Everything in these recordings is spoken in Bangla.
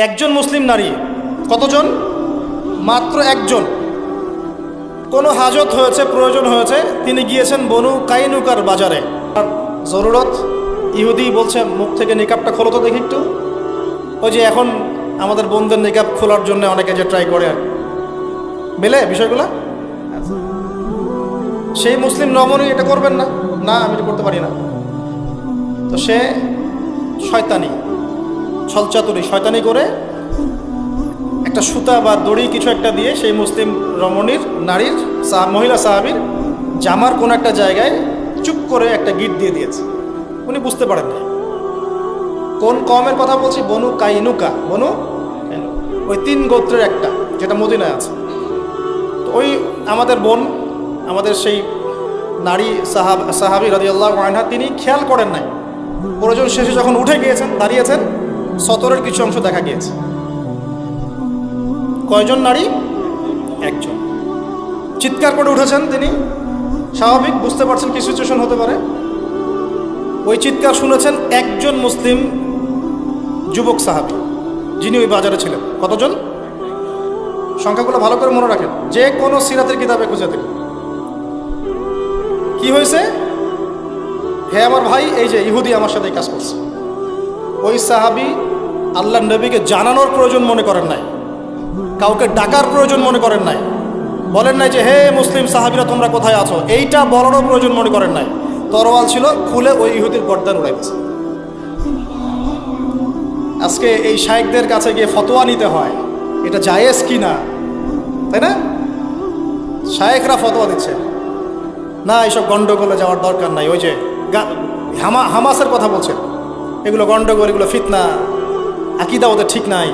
একজন মুসলিম নারী। কতজন? মাত্র একজন। কোনো হাজত হয়েছে, প্রয়োজন হয়েছে, তিনি গিয়েছেন বনু কাইনুকার বাজারে। জরুরত, ইহুদি বলছে, মুখ থেকে নিকাবটা খোলো তো দেখি একটু। ওই যে এখন আমাদের বোনদের নিকাব খোলার জন্য অনেকে যে ট্রাই করে। আর। মেলে বিষয়গুলো? সেই মুসলিম নমনী এটা করবেন না? না, আমি এটা করতে পারি না। তো সে শয়তানি। ছলচাতুরি, শয়তানি করে একটা সুতা বা দড়ি কিছু একটা দিয়ে সেই মুসলিম রমণীর, নারীর মহিলা সাহাবির জামার কোনো একটা জায়গায় চুপ করে একটা গিট দিয়ে দিয়েছে। উনি বুঝতে পারেন না। কোন কমের কথা বলছি? বনু কাইনুকা। বনু ওই তিন গোত্রের একটা, যেটা মদিনায় আছে। তো ওই আমাদের বোন, আমাদের সেই নারী সাহাব, সাহাবি রাজি আল্লাহ তিনি খেয়াল করেন নাই। প্রয়োজন শেষে যখন উঠে গিয়েছেন, দাঁড়িয়েছেন সতরের কিছু অংশ দেখা গিয়েছে। কয়জন নারী? একজন। চিৎকার করে উঠেছেন তিনি। স্বাভাবিক, বুঝতে পারছেন কি সিচুয়েশন হতে পারে। ওই চিৎকার শুনেছেন একজন মুসলিম যুবক সাহাবি, যিনি ওই বাজারে ছিলেন। কতজন? সংখ্যাগুলো ভালো করে মনে রাখেন। যে কোনো সিরাতের কিতাবে খুঁজে দেবেন কি হয়েছে? হ্যাঁ আমার ভাই, এই যে ইহুদি আমার সাথে কাজ করছে। ওই সাহাবি আল্লাহ নবীকে জানানোর প্রয়োজন মনে করেন নাই। কাউকে ডাকার প্রয়োজন মনে করেন নাই। বলেন নাই যে, হে মুসলিম সাহাবিরা, তোমরা কোথায় আছো? এইটা বলারও প্রয়োজন মনে করেন নাই। তরোয়াল ছিল, খুলে ওই ইহুদির গর্দান উড়াই দিয়েছে আজকে এই শায়েকদের কাছে গিয়ে ফতোয়া নিতে হয়, এটা জায়েজ কি না? তাই না? শায়েকরা ফতোয়া দিচ্ছে। না, এইসব গন্ডগোলে যাওয়ার দরকার নাই। ওই যে হামা হামাসের কথা বলছে এগুলো গন্ডগোল, এগুলো ফিতনা, আকিদা ওদের ঠিক নাই।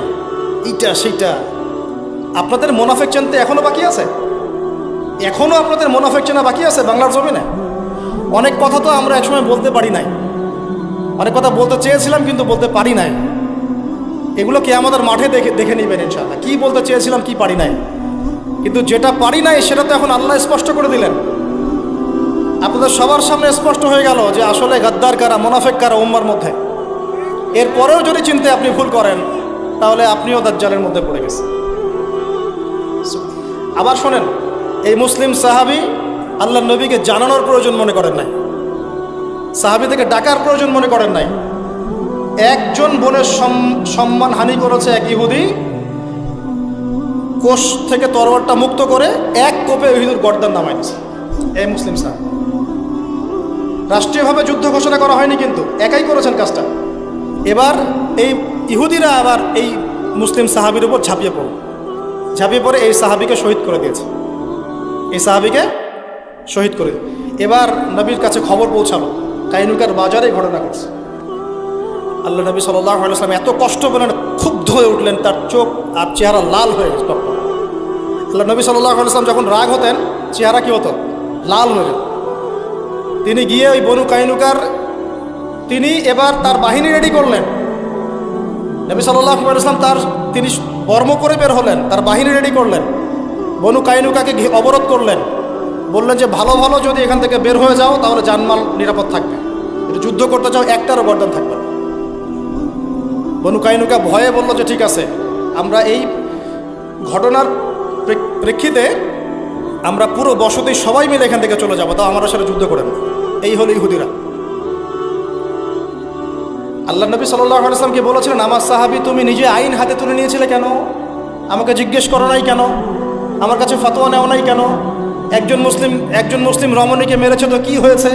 এইটা, সেইটা। আপনাদের মোনাফেক চিনতে এখনও বাকি আছে? এখনও আপনাদের মোনাফেক চেনা বাকি আছে বাংলার জমিনে? অনেক কথা তো আমরা একসময় বলতে পারি নাই। অনেক কথা বলতে চেয়েছিলাম কিন্তু বলতে পারি নাই। এগুলো কে আমাদের মাঠে দেখে দেখে নেবেন ইনশাল্লাহ কি বলতে চেয়েছিলাম, কি পারি নাই। কিন্তু যেটা পারি নাই, সেটা তো এখন আল্লাহ স্পষ্ট করে দিলেন। আপনাদের সবার সামনে স্পষ্ট হয়ে গেল যে আসলে গাদ্দার কারা, মোনাফেক কারা উম্মার মধ্যে? এরপরেও যদি চিনতে আপনি ভুল করেন, তাহলে আপনিও দাজ্জালের মধ্যে পড়ে গেছেন। আবার শোনেন, এই মুসলিম সাহাবি আল্লাহ নবীকে জানানোর প্রয়োজন মনে করেন নাই। সাহাবি থেকে ডাকার প্রয়োজন মনে করেন নাই। একজন বোনের সম- সম্মান হানি করেছে এক ইহুদি, কোষ থেকে তরবারটা মুক্ত করে এক কোপে ইহুদুর গর্দান নামাই দিয়েছে এই মুসলিম সাহাবি। রাষ্ট্রীয়ভাবে যুদ্ধ ঘোষণা করা হয়নি কিন্তু, একাই করেছেন কাজটা। এবার এই ইহুদিরা আবার এই মুসলিম সাহাবির উপর ঝাঁপিয়ে পড়ল ঝাঁপিয়ে পড়ে এই সাহাবিকে শহীদ করে দিয়েছে। এই সাহাবিকে শহীদ করে এবার নবীর কাছে খবর পৌঁছালো, কাইনুকার বাজারে ঘটনা ঘটছে। আল্লাহ নবী সাল্লাহ এত কষ্ট পেলেন, ক্ষুব্ধ হয়ে উঠলেন, তার চোখ আর চেহারা লাল হয়ে গেছে তখন। আল্লাহ নবী আলাইসলাম যখন রাগ হতেন, চেহারা কি হতো? লাল হয়ে তিনি গিয়ে ওই বনু কাইনুকার তিনি এবার তার বাহিনী রেডি করলেন। নবী সাল্লাহ ইসলাম তার, তিনি কর্ম করে বের হলেন, তার বাহিনী রেডি করলেন। বনু কাইনুকাকে অবরোধ করলেন। বললেন যে, ভালো ভালো, যদি এখান থেকে বের হয়ে যাও, তাহলে জানমাল নিরাপদ থাকবে। যদি যুদ্ধ করতে চাও, একটারও গর্দান থাকবে বনু কাইনুকা ভয়ে বলল যে, ঠিক আছে, আমরা এই ঘটনার প্রেক্ষিতে আমরা পুরো বসতি সবাই মিলে এখান থেকে চলে যাব, তাও আমরা সেটা যুদ্ধ করেন এই হলো ইহুদিরা। আল্লাহ নবী আলাইসলামকে বলেছিলেন, আমার সাহাবি তুমি নিজে আইন হাতে তুলে নিয়েছিলে কেন? আমাকে জিজ্ঞেস করো নাই কেন? আমার কাছে ফতোয়া নেওয়া নাই কেন? একজন মুসলিম একজন মুসলিম রমণীকে মেরেছে তো কি হয়েছে?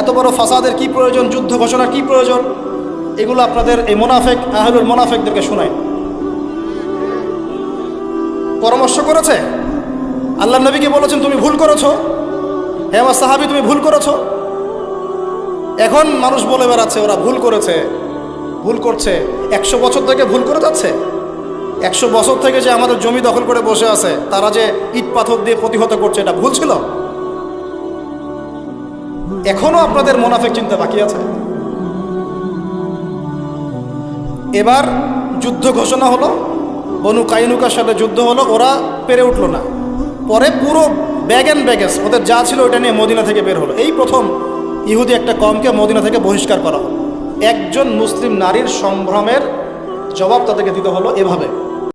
এত বড় ফাসাদের কি প্রয়োজন? যুদ্ধ ঘোষণার কি প্রয়োজন? এগুলো আপনাদের এই মোনাফেক, আহলুল মোনাফেকদেরকে শোনায় পরামর্শ করেছে? আল্লাহ নবীকে বলেছেন, তুমি ভুল করেছ? হে আমার সাহাবি, তুমি ভুল করেছ? এখন মানুষ বলে বেড়াচ্ছে, ওরা ভুল করেছে। ভুল করছে। একশো বছর থেকে ভুল করে যাচ্ছে? একশো বছর থেকে যে আমাদের জমি দখল করে বসে আছে, তারা যে ইট পাথর দিয়ে প্রতিহত করছে, এটা ভুল ছিল? এখনও আপনাদের মোনাফেক চিন্তা বাকি আছে? এবার যুদ্ধ ঘোষণা হলো, বনু কাইনুকার সাথে যুদ্ধ হলো, ওরা পেরে উঠল না। পরে পুরো ব্যাগ অ্যান্ড ব্যাগেজ, ওদের যা ছিল ওটা নিয়ে মদিনা থেকে বের হলো। এই প্রথম ইহুদি একটা কমকে মদিনা থেকে বহিষ্কার করা হলো। একজন মুসলিম নারীর সম্ভ্রমের জবাব তাদেরকে দিতে হলো এভাবে।